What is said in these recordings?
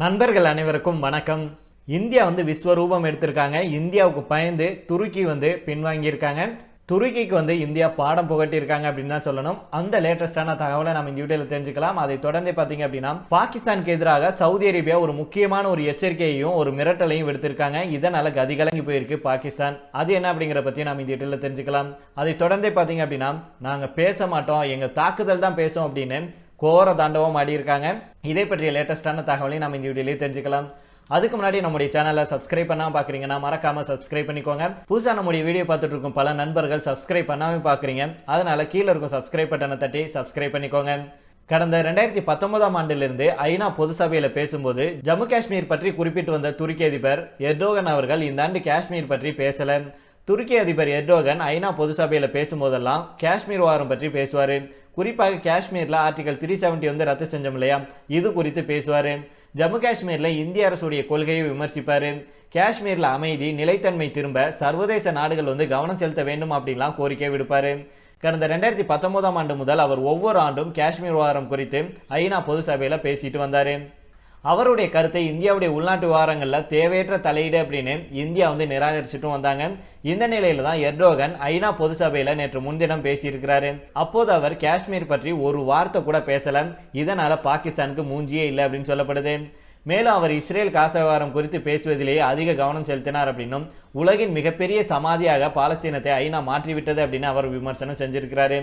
நண்பர்கள் அனைவருக்கும் வணக்கம். இந்தியா வந்து விஸ்வரூபம் எடுத்திருக்காங்க. இந்தியாவுக்கு பயந்து துருக்கி வந்து பின்வாங்கியிருக்காங்க. துருக்கிக்கு வந்து இந்தியா பாடம் புகட்டியிருக்காங்க அப்படின்னு தான் சொல்லணும். அந்த லேட்டஸ்டான தகவலை நம்ம இந்த வீடியோவில் தெரிஞ்சுக்கலாம். அதை தொடர்ந்து பார்த்தீங்க அப்படின்னா பாகிஸ்தானுக்கு எதிராக சவுதி அரேபியா ஒரு முக்கியமான ஒரு எச்சரிக்கையையும் ஒரு மிரட்டலையும் விடுத்திருக்காங்க. கதி கதிகலங்கி போயிருக்கு பாகிஸ்தான். அது என்ன அப்படிங்கிற பற்றி நம்ம இந்த வீடியோவில் தெரிஞ்சுக்கலாம். அதை தொடர்ந்தே பார்த்தீங்க அப்படின்னா நாங்கள் பேச மாட்டோம். எங்கள் தாக்குதல் தான் பேசும் அப்படின்னு கோர தாண்டவம் ஆடியிருக்காங்க இதை பற்றிய லேட்டஸ்டான தகவலையும் நம்ம இந்த வீடியோலேயே தெரிஞ்சுக்கலாம். அதுக்கு முன்னாடி நம்முடைய சேனலை சப்ஸ்கிரைப் பண்ணாம பார்க்குறீங்கன்னா மறக்காமல் சப்ஸ்கிரைப் பண்ணிக்கோங்க. புதுசாக நம்முடைய வீடியோ பார்த்துட்டு இருக்கும் பல நண்பர்கள் சப்ஸ்கிரைப் பண்ணாமல் பார்க்குறீங்க அதனால் கீழே இருக்கும் சப்ஸ்கிரைப் பட்டனை தட்டி சப்ஸ்கிரைப் பண்ணிக்கோங்க. கடந்த ரெண்டாயிரத்தி பத்தொன்பதாம் ஆண்டிலிருந்து ஐநா பொது சபையில் பேசும்போது ஜம்மு காஷ்மீர் பற்றி குறிப்பிட்டு வந்த துருக்கி அதிபர் எர்டோகன் அவர்கள் இந்த ஆண்டு காஷ்மீர் பற்றி பேசலை. துருக்கி அதிபர் எர்டோகன் ஐநா பொது சபையில் பேசும்போதெல்லாம் காஷ்மீர் வாரம் பற்றி பேசுவார். குறிப்பாக காஷ்மீரில் ஆர்டிகல் த்ரீ செவன்டி வந்து ரத்து செஞ்சோம் இல்லையா? இது குறித்து பேசுவார். ஜம்மு காஷ்மீரில் இந்திய அரசுடைய கொள்கையை விமர்சிப்பார். காஷ்மீரில் அமைதி நிலைத்தன்மை திரும்ப சர்வதேச நாடுகள் வந்து கவனம் செலுத்த வேண்டும் அப்படின்லாம் கோரிக்கை விடுப்பார். கடந்த ரெண்டாயிரத்தி பத்தொன்பதாம் ஆண்டு முதல் அவர் ஒவ்வொரு ஆண்டும் காஷ்மீர் விவகாரம் குறித்து ஐநா பொது சபையில் பேசிட்டு வந்தார். அவருடைய கருத்தை இந்தியாவுடைய உள்நாட்டு விவகாரங்களில் தேவையற்ற தலையீடு அப்படின்னு இந்தியா வந்து நிராகரிச்சுட்டும் வந்தாங்க. இந்த நிலையில தான் எர்டோகன் ஐநா பொது சபையில நேற்று முன்தினம் பேசியிருக்கிறாரு. அப்போது அவர் காஷ்மீர் பற்றி ஒரு வார்த்தை கூட பேசல. இதனால பாகிஸ்தானுக்கு மூஞ்சியே இல்லை அப்படின்னு சொல்லப்படுது. மேலும் அவர் இஸ்ரேல் காச விவகாரம் குறித்து பேசுவதிலேயே அதிக கவனம் செலுத்தினார் அப்படின்னும் உலகின் மிகப்பெரிய சமாதியாக பாலஸ்தீனத்தை ஐநா மாற்றிவிட்டது அப்படின்னு அவர் விமர்சனம் செஞ்சிருக்கிறாரு.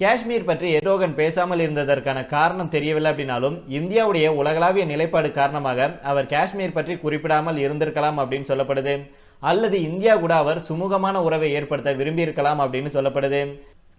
காஷ்மீர் பற்றி எர்டோகன் பேசாமல் இருந்ததற்கான காரணம் தெரியவில்லை அப்படின்னாலும் இந்தியாவுடைய உலகளாவிய நிலைப்பாடு காரணமாக அவர் காஷ்மீர் பற்றி குறிப்பிடாமல் இருந்திருக்கலாம் அப்படின்னு சொல்லப்படுது. அல்லது இந்தியா கூட அவர் சுமூகமான உறவை ஏற்படுத்த விரும்பியிருக்கலாம் அப்படின்னு சொல்லப்படுது.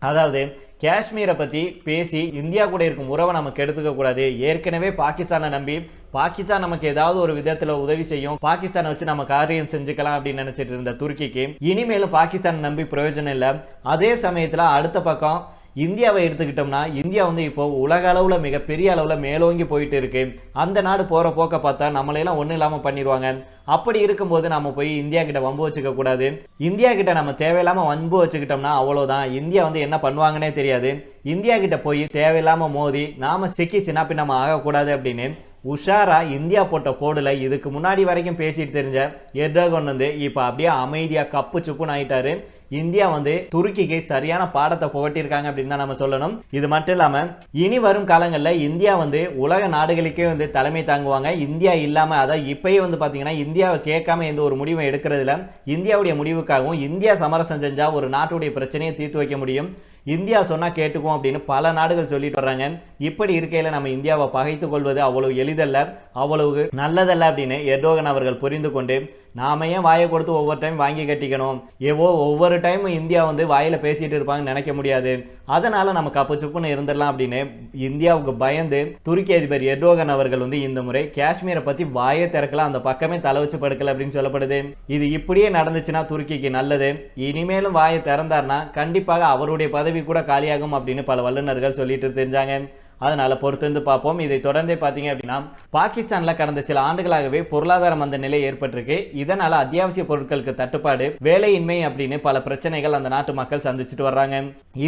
அதாவது காஷ்மீரை பற்றி பேசி இந்தியா கூட இருக்கும் உறவை நமக்கு எடுத்துக்க கூடாது. ஏற்கனவே பாகிஸ்தானை நம்பி பாகிஸ்தான் நமக்கு ஏதாவது ஒரு விதத்தில் உதவி செய்யும். பாகிஸ்தானை வச்சு நம்ம காரியம் செஞ்சுக்கலாம் அப்படின்னு நினச்சிட்டு இருந்த துருக்கிக்கு இனிமேலும் பாகிஸ்தான் நம்பி பிரயோஜனம் இல்லை. அதே சமயத்தில் அடுத்த பக்கம் இந்தியாவை எடுத்துக்கிட்டோம்னா இந்தியா வந்து இப்போ உலக அளவில் மிகப்பெரிய அளவில் மேலோங்கி போயிட்டு இருக்கு. அந்த நாடு போகிற போக்க பார்த்தா நம்மளையெல்லாம் ஒன்றும் இல்லாமல் பண்ணிடுவாங்க அப்படி இருக்கும்போது நம்ம போய் இந்தியா கிட்ட வம்பு வச்சுக்க கூடாது. இந்தியா கிட்ட நம்ம தேவையில்லாமல் வம்பு வச்சுக்கிட்டோம்னா அவ்வளோதான் இந்தியா வந்து என்ன பண்ணுவாங்கன்னே தெரியாது. இந்தியா கிட்ட போய் தேவையில்லாமல் மோதி நாம சிக்கி சினாப்பி நம்ம ஆகக்கூடாது அப்படின்னு உஷாரா இந்தியா போட்ட போடுல இதுக்கு முன்னாடி வரைக்கும் பேசிட்டு தெரிஞ்ச எர்டோகன் வந்து இப்போ அப்படியே அமைதியா கப்பு சுப்புன்னு ஆயிட்டாரு. இந்தியா வந்து துருக்கிக்கு சரியான பாடத்தை புகட்டியிருக்காங்க அப்படின்னு தான் நம்ம சொல்லணும். இது மட்டும் இல்லாம இனி வரும் காலங்களில் இந்தியா வந்து உலக நாடுகளுக்கே வந்து தலைமை தாங்குவாங்க. இந்தியா இல்லாம அதாவது இப்பயே வந்து பாத்தீங்கன்னா இந்தியாவை கேட்காம எந்த ஒரு முடிவும் எடுக்கிறதுல இந்தியாவுடைய முடிவுக்காகவும் இந்தியா சமரசம் செஞ்சா ஒரு நாட்டுடைய பிரச்சனையை தீர்த்து வைக்க முடியும். இந்தியா சொன்னா கேட்டுக்கும் அப்படின்னு பல நாடுகள் சொல்லிட்டு வர்றாங்க. இப்படி இருக்கையில நம்ம இந்தியாவை பகைத்து கொள்வது அவ்வளவு எளிதல்ல அவ்வளவு நல்லதல்ல அப்படின்னு எர்டோகன் அவர்கள் புரிந்து கொண்டு நாம ஏன் வாயை கொடுத்து ஒவ்வொரு டைம் வாங்கி கட்டிக்கணும்? ஏவோ ஒவ்வொரு டைம் இந்தியா வந்து வாயில் பேசிட்டு இருப்பாங்கன்னு நினைக்க முடியாது. அதனால நம்ம கப்பு சுப்புன்னு இருந்துடலாம் அப்படின்னு இந்தியாவுக்கு பயந்து துருக்கி அதிபர் எர்டோகன் அவர்கள் வந்து இந்த முறை காஷ்மீரை பத்தி வாயை திறக்கலாம் அந்த பக்கமே தலை வச்சு படுக்கல அப்படின்னு சொல்லப்படுது. இது இப்படியே நடந்துச்சுன்னா துருக்கிக்கு நல்லது. இனிமேலும் வாயை திறந்தார்னா கண்டிப்பாக அவருடைய பதவி கூட காலியாகும் அப்படின்னு பல வல்லுநர்கள் சொல்லிட்டு தெரிஞ்சாங்க அதனால் பொறுத்திருந்து பார்ப்போம். இதை தொடர்ந்தே பார்த்தீங்க அப்படின்னா பாகிஸ்தானில் கடந்த சில ஆண்டுகளாகவே பொருளாதார மந்த நிலை ஏற்பட்டிருக்கு. இதனால் அத்தியாவசிய பொருட்களுக்கு தட்டுப்பாடு வேலையின்மை அப்படின்னு பல பிரச்சனைகள் அந்த நாட்டு மக்கள் சந்திச்சுட்டு வர்றாங்க.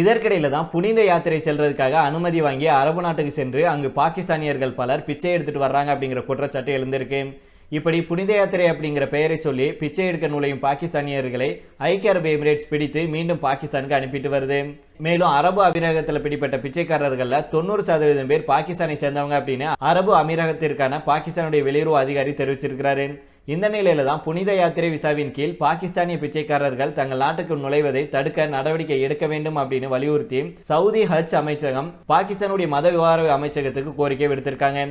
இதற்கிடையில தான் புனித யாத்திரை செல்றதுக்காக அனுமதி வாங்கி அரபு நாட்டுக்கு சென்று அங்கு பாகிஸ்தானியர்கள் பலர் பிச்சை எடுத்துட்டு வர்றாங்க அப்படிங்கிற குற்றச்சாட்டு எழுந்திருக்கு. இப்படி புனித யாத்திரை அப்படிங்கிற பெயரை சொல்லி பிச்சை எடுக்க நுழையும் பாகிஸ்தானியர்களை ஐக்கிய அரபு எமிரேட்ஸ் பிடித்து மீண்டும் பாகிஸ்தானுக்கு அனுப்பிட்டு வருது. மேலும் அரபு அமீரகத்தில் பிடிப்பட்ட பிச்சைக்காரர்கள்ல தொண்ணூறு சதவீதம் பேர் பாகிஸ்தானை சேர்ந்தவங்க அப்படின்னு அரபு அமீரகத்திற்கான பாகிஸ்தானுடைய வெளியுறவு அதிகாரி தெரிவிச்சிருக்கிறாரு. இந்த நிலையில தான் புனித யாத்திரை விசாவின் கீழ் பாகிஸ்தானிய பிச்சைக்காரர்கள் தங்கள் நாட்டுக்கு நுழைவதை தடுக்க நடவடிக்கை எடுக்க வேண்டும் அப்படின்னு வலியுறுத்தி சவுதி ஹஜ் அமைச்சகம் பாகிஸ்தானுடைய மத விவகார அமைச்சகத்துக்கு கோரிக்கை விடுத்திருக்காங்க.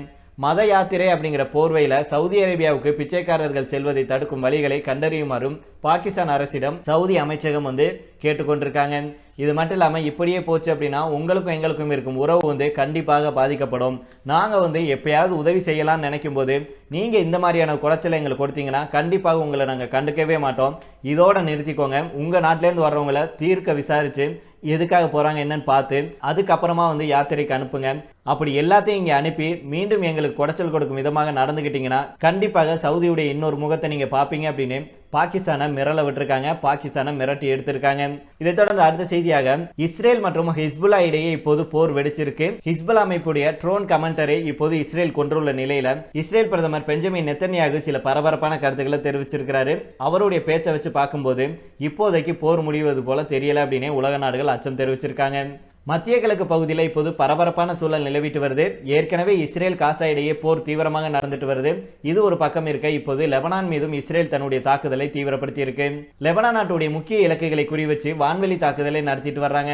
மத யாத்திரை அப்படிங்கிற போர்வையில் சவுதி அரேபியாவுக்கு பிச்சைக்காரர்கள் செல்வதை தடுக்கும் வழிகளை கண்டறியுமாறும் பாகிஸ்தான் அரசிடம் சவுதி அமைச்சகம் வந்து கேட்டுக்கொண்டிருக்காங்க. இது மட்டும் இல்லாமல் இப்படியே போச்சு அப்படின்னா உங்களுக்கும் எங்களுக்கும் இருக்கும் உறவு வந்து கண்டிப்பாக பாதிக்கப்படும். நாங்கள் வந்து எப்பயாவது உதவி செய்யலாம்னு நினைக்கும் போது நீங்கள் இந்த மாதிரியான குளச்சலை எங்களுக்கு கொடுத்தீங்கன்னா கண்டிப்பாக உங்களை நாங்கள் கண்டுக்கவே மாட்டோம். இதோட நிறுத்திக்கோங்க. உங்கள் நாட்டிலேருந்து வர்றவங்களை தீர்க்க விசாரித்து எதுக்காக போகிறாங்க என்னன்னு பார்த்து அதுக்கப்புறமா வந்து யாத்திரைக்கு அனுப்புங்க. அப்படி எல்லாத்தையும் இங்கே அனுப்பி மீண்டும் எங்களுக்கு குடைச்சல் கொடுக்கும் விதமாக நடந்துக்கிட்டிங்கன்னா கண்டிப்பாக சவுதியுடைய இன்னொரு முகத்தை நீங்கள் பார்ப்பீங்க அப்படின்னு பாகிஸ்தானை மிரள விட்டுருக்காங்க. பாகிஸ்தானை மிரட்டி எடுத்திருக்காங்க. இதை தொடர்ந்து அடுத்த செய்தியாக இஸ்ரேல் மற்றும் ஹிஸ்புல்லா இடையே இப்போது போர் வெடிச்சிருக்கு. ஹிஸ்புல்லா அமைப்புடைய ட்ரோன் கமெண்டரை இப்போது இஸ்ரேல் கொண்டுள்ள நிலையில இஸ்ரேல் பிரதமர் பெஞ்சமின் நெத்தன்யாகு சில பரபரப்பான கருத்துக்களை தெரிவிச்சிருக்கிறாரு. அவருடைய பேச்சை வச்சு பார்க்கும்போது இப்போதைக்கு போர் முடிவது போல தெரியல அப்படின்னு உலக நாடுகள் அச்சம் தெரிவிச்சிருக்காங்க. மத்திய கிழக்கு பகுதியில் இப்போது பரபரப்பான சூழல் நிலவிட்டு வருது. ஏற்கனவே இஸ்ரேல் காசா இடையே போர் தீவிரமாக நடந்துட்டு வருது. இது ஒரு பக்கம் இருக்க இப்போது லெபனான் மீதும் இஸ்ரேல் தன்னுடைய தாக்குதலை தீவிரப்படுத்தி இருக்கு லெபனான் நாட்டுடைய முக்கிய இலக்குகளை குறிவச்சு வான்வெளி தாக்குதலை நடத்திட்டு வர்றாங்க.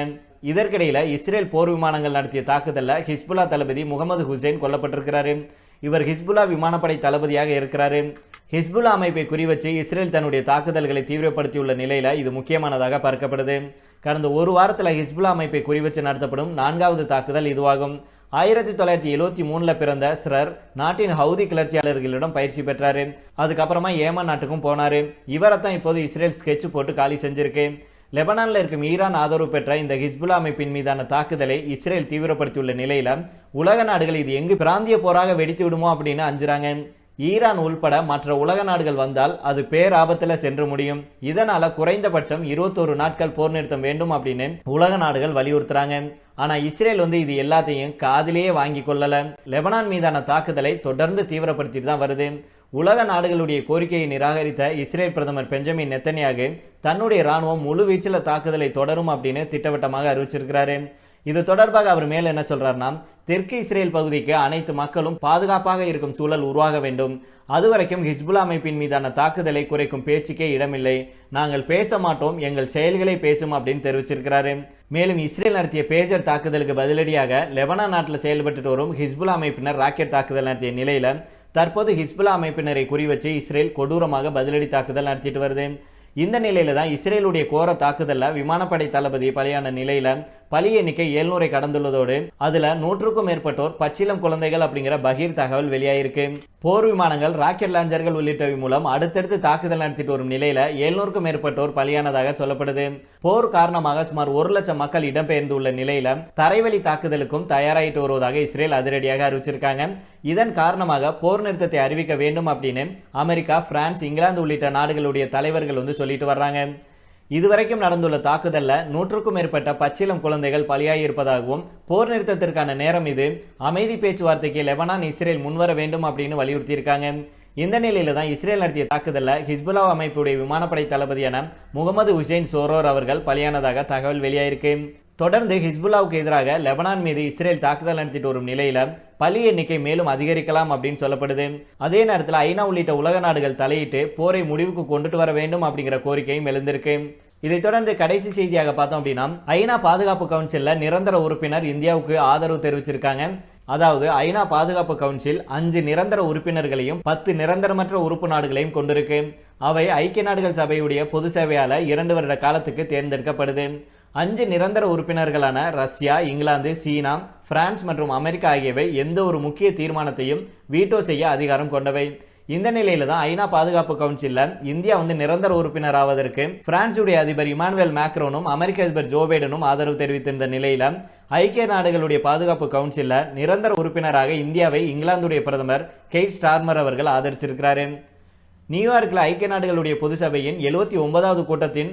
இதற்கிடையில இஸ்ரேல் போர் விமானங்கள் நடத்திய தாக்குதலில் ஹிஸ்புல்லா தளபதி முகமது ஹுசைன் கொல்லப்பட்டிருக்கிறாரு. இவர் ஹிஸ்புல்லா விமானப்படை தளபதியாக இருக்கிறாரு. ஹிஸ்புல்லா அமைப்பை குறிவச்சு இஸ்ரேல் தன்னுடைய தாக்குதல்களை தீவிரப்படுத்தியுள்ள நிலையில இது முக்கியமானதாக பார்க்கப்படுது. கடந்த ஒரு வாரத்தில் ஹிஸ்புல்லா அமைப்பை குறிவச்சு நடத்தப்படும் நான்காவது தாக்குதல் இதுவாகும். ஆயிரத்தி தொள்ளாயிரத்தி எழுவத்தி மூணில் பிறந்த ஸ்ரர் நாட்டின் ஹவுதி கிளர்ச்சியாளர்களிடம் பயிற்சி பெற்றார். அதுக்கப்புறமா ஏமன் நாட்டுக்கும் போனார். இவரை தான் இப்போது இஸ்ரேல் ஸ்கெட்ச் போட்டு காலி செஞ்சிருக்கு. லெபனானில் இருக்கும் ஈரான் ஆதரவு பெற்ற இந்த ஹிஸ்புல்லா அமைப்பின் மீதான தாக்குதலை இஸ்ரேல் தீவிரப்படுத்தியுள்ள நிலையில உலக நாடுகள் இது எங்கு பிராந்திய போராக வெடித்து விடுமோ அப்படின்னு அஞ்சுறாங்க. ஈரான் உள்பட மற்ற உலக நாடுகள் வந்தால் அது பேராபத்தில் சென்று முடியும். இதனால குறைந்தபட்சம் இருபத்தோரு நாட்கள் போர் நிறுத்தம் வேண்டும் அப்படின்னு உலக நாடுகள் வலியுறுத்துறாங்க. ஆனா இஸ்ரேல் வந்து இது எல்லாத்தையும் காதிலேயே வாங்கி கொள்ளல. லெபனான் மீதான தாக்குதலை தொடர்ந்து தீவிரப்படுத்திட்டு தான் வருது. உலக நாடுகளுடைய கோரிக்கையை நிராகரித்த இஸ்ரேல் பிரதமர் பெஞ்சமின் நெத்தனியாக தன்னுடைய ராணுவம் முழு வீச்சில் தாக்குதலை தொடரும் அப்படின்னு திட்டவட்டமாக அறிவிச்சிருக்கிறாரு. இது தொடர்பாக அவர் மேல் என்ன சொல்றாருன்னா தெற்கு இஸ்ரேல் பகுதிக்கு அனைத்து மக்களும் பாதுகாப்பாக இருக்கும் சூழல் உருவாக வேண்டும். அதுவரைக்கும் ஹிஸ்புல்லா அமைப்பின் மீதான தாக்குதலை குறைக்கும் பேச்சுக்கே இடமில்லை. நாங்கள் பேச மாட்டோம் எங்கள் செயல்களை பேசும் அப்படின்னு தெரிவிச்சிருக்கிறாரு. மேலும் இஸ்ரேல் நடத்திய பேஜர் தாக்குதலுக்கு பதிலடியாக லெபனா நாட்டில் செயல்பட்டு வரும் ஹிஸ்புல்லா அமைப்பினர் ராக்கெட் தாக்குதல் நடத்திய நிலையில தற்போது ஹிஸ்புல்லா அமைப்பினரை குறிவச்சு இஸ்ரேல் கொடூரமாக பதிலடி தாக்குதல் நடத்திட்டு வருது. இந்த நிலையில தான் இஸ்ரேலுடைய கோர தாக்குதலில் விமானப்படை தளபதி பலியான நிலையில பலி எண்ணிக்கை எழுநூறை கடந்துள்ளதோடு அதுல நூற்றுக்கும் மேற்பட்டோர் பச்சிலம் குழந்தைகள் அப்படிங்கிற பகீர் தகவல் வெளியாயிருக்கு. போர் விமானங்கள் ராக்கெட் லாஞ்சர்கள் உள்ளிட்டவை மூலம் அடுத்தடுத்து தாக்குதல் நடத்திட்டு வரும் நிலையில எழுநூறுக்கும் மேற்பட்டோர் பலியானதாக சொல்லப்படுது. போர் காரணமாக சுமார் ஒரு லட்சம் மக்கள் இடம்பெயர்ந்துள்ள நிலையில தரைவழி தாக்குதலுக்கும் தயாராகிட்டு வருவதாக இஸ்ரேல் அதிரடியாக அறிவிச்சிருக்காங்க. இதன் காரணமாக போர் நிறுத்தத்தை அறிவிக்க வேண்டும் அப்படின்னு அமெரிக்கா பிரான்ஸ் இங்கிலாந்து உள்ளிட்ட நாடுகளுடைய தலைவர்கள் வந்து சொல்லிட்டு வர்றாங்க. இதுவரைக்கும் நடந்துள்ள தாக்குதலில் நூற்றுக்கும் மேற்பட்ட பச்சிலம் குழந்தைகள் பலியாகியிருப்பதாகவும் போர் நிறுத்தத்திற்கான நேரம் இது. அமைதி பேச்சுவார்த்தைக்கு லெபனான் இஸ்ரேல் முன்வர வேண்டும் அப்படின்னு வலியுறுத்தியிருக்காங்க. இந்த நிலையில தான் இஸ்ரேல் நடத்திய தாக்குதலில் ஹிஸ்புல்லா அமைப்புடைய விமானப்படை தளபதியான முகமது ஹுசைன் சோரோர் அவர்கள் பலியானதாக தகவல் வெளியாயிருக்கு. தொடர்ந்து ஹிஸ்புல்லாவுக்கு எதிராக லெபனான் மீது இஸ்ரேல் தாக்குதல் நடத்திட்டு வரும் நிலையில பலி எண்ணிக்கை மேலும் அதிகரிக்கலாம் அப்படின்னு சொல்லப்படுது. அதே நேரத்தில் ஐநா உள்ளிட்ட உலக நாடுகள் தலையிட்டு போரை முடிவுக்கு கொண்டுட்டு வர வேண்டும் அப்படிங்கிற கோரிக்கையும் எழுந்திருக்கு. இதைத் தொடர்ந்து கடைசி செய்தியாக பார்த்தோம் அப்படின்னா ஐநா பாதுகாப்பு கவுன்சிலில் நிரந்தர உறுப்பினர் இந்தியாவுக்கு ஆதரவு தெரிவிச்சிருக்காங்க. அதாவது ஐநா பாதுகாப்பு கவுன்சில் அஞ்சு நிரந்தர உறுப்பினர்களையும் பத்து நிரந்தரமற்ற உறுப்பு நாடுகளையும் கொண்டிருக்கு. அவை ஐக்கிய நாடுகள் சபையுடைய பொது சேவையால இரண்டு வருட காலத்துக்கு தேர்ந்தெடுக்கப்படுது. அஞ்சு நிரந்தர உறுப்பினர்களான ரஷ்யா இங்கிலாந்து சீனா பிரான்ஸ் மற்றும் அமெரிக்கா ஆகியவை எந்த ஒரு முக்கிய தீர்மானத்தையும் வீட்டோ செய்ய அதிகாரம் கொண்டவை. இந்த நிலையில தான் ஐநா பாதுகாப்பு கவுன்சிலில் இந்தியா வந்து நிரந்தர உறுப்பினர் ஆவதற்கு பிரான்சுடைய அதிபர் இமானுவேல் மேக்ரோனும் அமெரிக்க அதிபர் ஜோ பைடனும் ஆதரவு தெரிவித்திருந்த நிலையில ஐக்கிய நாடுகளுடைய பாதுகாப்பு கவுன்சிலில் நிரந்தர உறுப்பினராக இந்தியாவை இங்கிலாந்துடைய பிரதமர் கெய்ட் ஸ்டார்மர் அவர்கள் ஆதரிச்சிருக்கிறாரு. நியூயார்க்கில் ஐக்கிய நாடுகளுடைய பொது சபையின் எழுபத்தி ஒன்பதாவது கூட்டத்தின்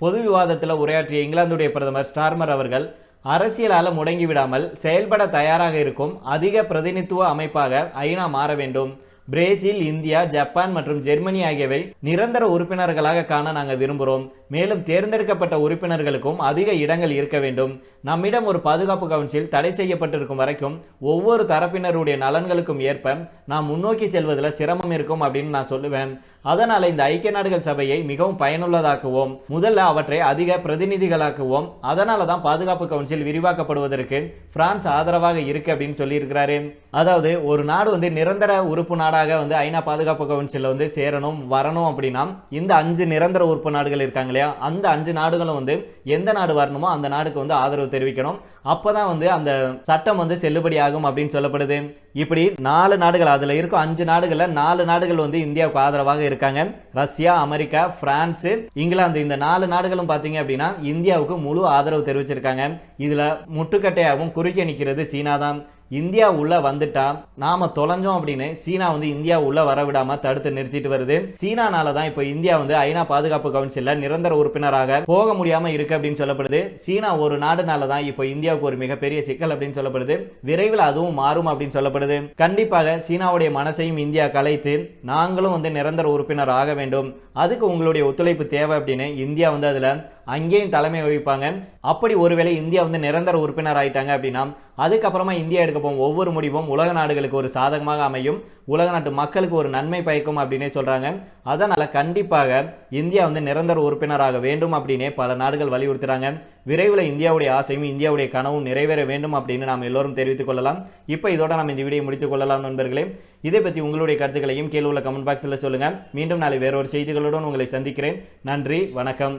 பொது விவாதத்தில் உரையாற்றிய இங்கிலாந்துடைய பிரதமர் ஸ்டார்மர் அவர்கள் அரசியலால் முடங்கிவிடாமல் செயல்பட தயாராக இருக்கும் அதிக பிரதிநிதித்துவ அமைப்பாக ஐநா மாற வேண்டும். பிரேசில் இந்தியா ஜப்பான் மற்றும் ஜெர்மனி ஆகியவை நிரந்தர உறுப்பினர்களாக காண நாங்கள் விரும்புகிறோம் மேலும் தேர்ந்தெடுக்கப்பட்ட உறுப்பினர்களுக்கும் அதிக இடங்கள் இருக்க வேண்டும். நம்மிடம் ஒரு பாதுகாப்பு கவுன்சில் தடை செய்யப்பட்டிருக்கும் வரைக்கும் ஒவ்வொரு தரப்பினருடைய நலன்களுக்கும் ஏற்ப நாம் முன்னோக்கி செல்வதில் சிரமம் இருக்கும் அப்படின்னு நான் சொல்லுவேன். அதனால் இந்த ஐக்கிய நாடுகள் சபையை மிகவும் பயனுள்ளதாக்குவோம். முதல்ல அவற்றை அதிக பிரதிநிதிகளாக்குவோம். அதனால தான் பாதுகாப்பு கவுன்சில் விரிவாக்கப்படுவதற்கு பிரான்ஸ் ஆதரவாக இருக்கு அப்படின்னு சொல்லியிருக்கிறாரு. அதாவது ஒரு நாடு வந்து நிரந்தர உறுப்பு நாடாக உறுப்பினராக வந்து ஐநா பாதுகாப்பு கவுன்சிலில் வந்து சேரணும் வரணும் அப்படின்னா இந்த அஞ்சு நிரந்தர உறுப்பு நாடுகள் இருக்காங்க இல்லையா? அந்த அஞ்சு நாடுகளும் வந்து எந்த நாடு வரணுமோ அந்த நாடுக்கு வந்து ஆதரவு தெரிவிக்கணும். அப்போ தான் வந்து அந்த சட்டம் வந்து செல்லுபடி ஆகும் அப்படின்னு சொல்லப்படுது. இப்படி நாலு நாடுகள் அதில் இருக்கும் அஞ்சு நாடுகளில் நாலு நாடுகள் வந்து இந்தியாவுக்கு ஆதரவாக இருக்காங்க. ரஷ்யா அமெரிக்கா பிரான்ஸு இங்கிலாந்து இந்த நாலு நாடுகளும் பார்த்தீங்க அப்படின்னா இந்தியாவுக்கு முழு ஆதரவு தெரிவிச்சிருக்காங்க. இதில் முட்டுக்கட்டையாகவும் குறுக்கே நிற்கிறது சீனா தான். இந்தியா உள்ள வந்துட்டா நாம தொலைஞ்சோம் அப்படின்னு சீனா வந்து இந்தியா உள்ள வர விடாம தடுத்து நிறுத்திட்டு வருது. சீனானால தான் இப்போ இந்தியா வந்து ஐநா பாதுகாப்பு கவுன்சிலில் நிரந்தர உறுப்பினராக போக முடியாம இருக்கு அப்படின்னு சொல்லப்படுது. சீனா ஒரு நாடுனால தான் இப்போ இந்தியாவுக்கு ஒரு மிகப்பெரிய சிக்கல் அப்படின்னு சொல்லப்படுது. விரைவில் அதுவும் மாறும் அப்படின்னு சொல்லப்படுது. கண்டிப்பாக சீனாவுடைய மனசையும் இந்தியா கலைத்து நாங்களும் வந்து நிரந்தர உறுப்பினர் ஆக வேண்டும். அதுக்கு உங்களுடைய ஒத்துழைப்பு தேவை அப்படின்னு இந்தியா வந்து அதுல அங்கேயும் தலைமை வகிப்பாங்க. அப்படி ஒருவேளை இந்தியா வந்து நிரந்தர உறுப்பினர் ஆயிட்டாங்க அப்படின்னா அதுக்கப்புறமா இந்தியா எடுக்க போகும் ஒவ்வொரு முடிவும் உலக நாடுகளுக்கு ஒரு சாதகமாக அமையும். உலக நாட்டு மக்களுக்கு ஒரு நன்மை பயக்கும் அப்படின்னே சொல்றாங்க. அதனால் கண்டிப்பாக இந்தியா வந்து நிரந்தர உறுப்பினராக வேண்டும் அப்படின்னே பல நாடுகள் வலியுறுத்துறாங்க. விரைவில் இந்தியாவுடைய ஆசையும் இந்தியாவுடைய கனவும் நிறைவேற வேண்டும் அப்படின்னு நாம் எல்லோரும் தெரிவித்துக் கொள்ளலாம். இப்போ இதோட நம்ம இந்த வீடியோ முடித்துக் கொள்ளலாம் நண்பர்களே. இதை பற்றி உங்களுடைய கருத்துக்களையும் கீழே உள்ள கமெண்ட் பாக்ஸில் சொல்லுங்கள் மீண்டும் நாளை வேறொரு செய்திகளுடன் உங்களை சந்திக்கிறேன். நன்றி வணக்கம்.